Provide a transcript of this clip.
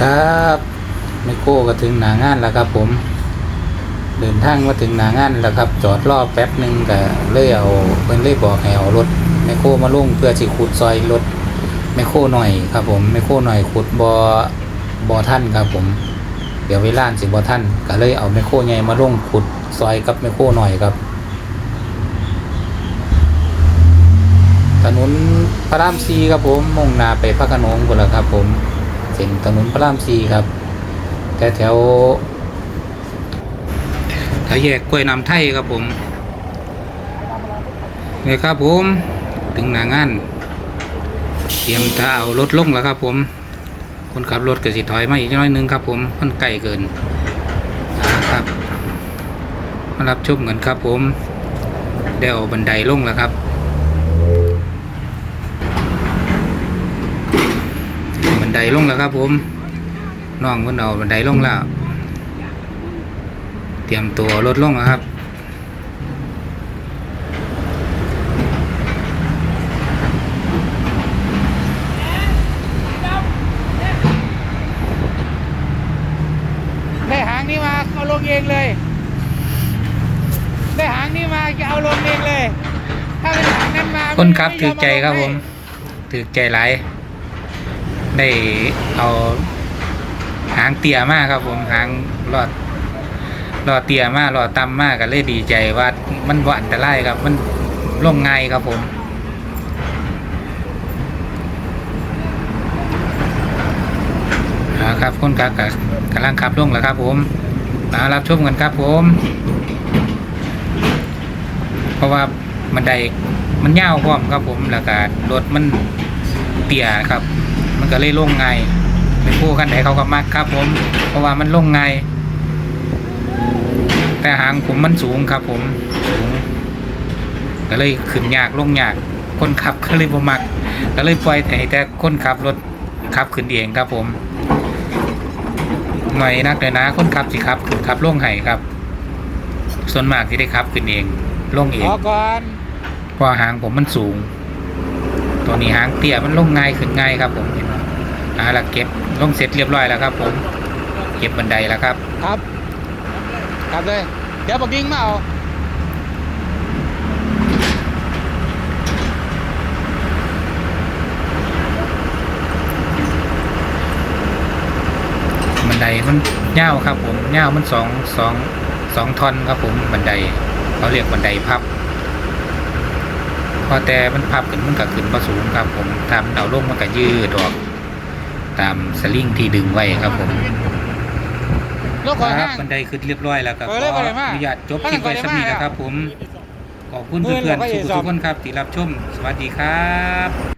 ครับไมโครก็ถึงหนางานแล้วครับผม เดินทางมาถึงหนางานแล้วครับ จอดรอแป๊บหนึ่งก็เลยเอาเพิ่นเลยบอกให้เอารถไมโครมาลุ่งเพื่อสิขุดซอยรถไมโครหน่อยครับผมไมโครหน่อยขุดบ่บ่ท่านครับผม เดี๋ยวเวลาสิบ่ท่านก็เลยเอาไมโครใหญ่มาลงขุดซอยกับไมโครหน่อยครับถนนพระรามสีครับผมมุ่งหน้าไปพระโขนงพุ่นละครับผม ส้นถนนพระรามสี่ครับ แต่แถวแถวแยกกล้วยน้ำไทยครับผมนี่ครับผมถึงหน้างานเตรียมจะเอารถลงแล้วครับ ผม คนขับรถเก็สิถอยมาอีกน้อยนึงครับ ผมมันไกลเกินนะครับมารับชมกันครับผมเดี๋ยวบันไดลงแล้วครับ นไดลงแล้วครับ ผมน้องเพิ่นเอาบันไดลงแล้ว เตรียมตัวรถลงแล้วครับได้หางนี้มาเอาลงเองเลย ได้หางนี้มาจะเอาลงเองเลย ถ้าเป็นหางนั้นมาคนขับไม่ถือใจครับผมยอมถือใจหลาย ได้เอาหางเตี่ยมากครับ ผมหางรอดรอดเตี่ยมากรอดต่ำมากก็เลยดีใจว่ามันบ่อันตรายครับ มันลงง่ายครับผมครับคนขับก็กำลังขับลงแล้วครับ ผมมารับชมกันครับ ผม เพราะว่ามันได้มันยาวพร้อมครับผมแล้วก็รถมันเตี่ยครับ มันก็เลยลงง่ายเป็นผู้กันไหนเขาก็มักครับผม เพราะว่ามันลงง่ายแต่หางผมมันสูงครับ ผมสูงก็เลยขึ้นยากลงยาก คนขับก็เลยบ่มัก ก็เลยปล่อยให้แต่คนขับรถขับขึ้นเองครับผมหน่อยนักเลยนะ คนขับสิครับขึ้นขับลงไห้ครับ ส่วนมากที่ได้ขับขึ้นเองลงเอขงอก่อนเพราะหางผมมันสูง ตัวนี้หางเตี้ยมันลงง่ายขึ้นง่ายครับผมเห็นไหม อ่าละเก็บลงเสร็จเรียบร้อยแล้วครับ ผม เก็บบันไดแล้วครับ ครับกลับเลย เดี๋ยวบอกยิงมาเอาบันไดมันเง่าวครับ ผมเง่าวมันสองสองสองท่อนครับ ผมบันไดเขาเรียกบันไดพับ พอแต่มันพับขึ้นมันก็ขึ้นประสูงครับ ผมทำเอาลงมันก็ยืดออก ตามสลิงที่ดึงไว้ครับผมรถขอคห้ารับง บันไดขึ้นเรียบร้อยแล้วครับเปิขดเลยอเปิดเลยมาอนุญาตจบตั้งคลิปไว้แต่สักนิดก่อนเลยมานะครับผมขอบคุณเปิดเพื่อนเลยๆไปทุกสองคนครับที่รับชม สวัสดีครับ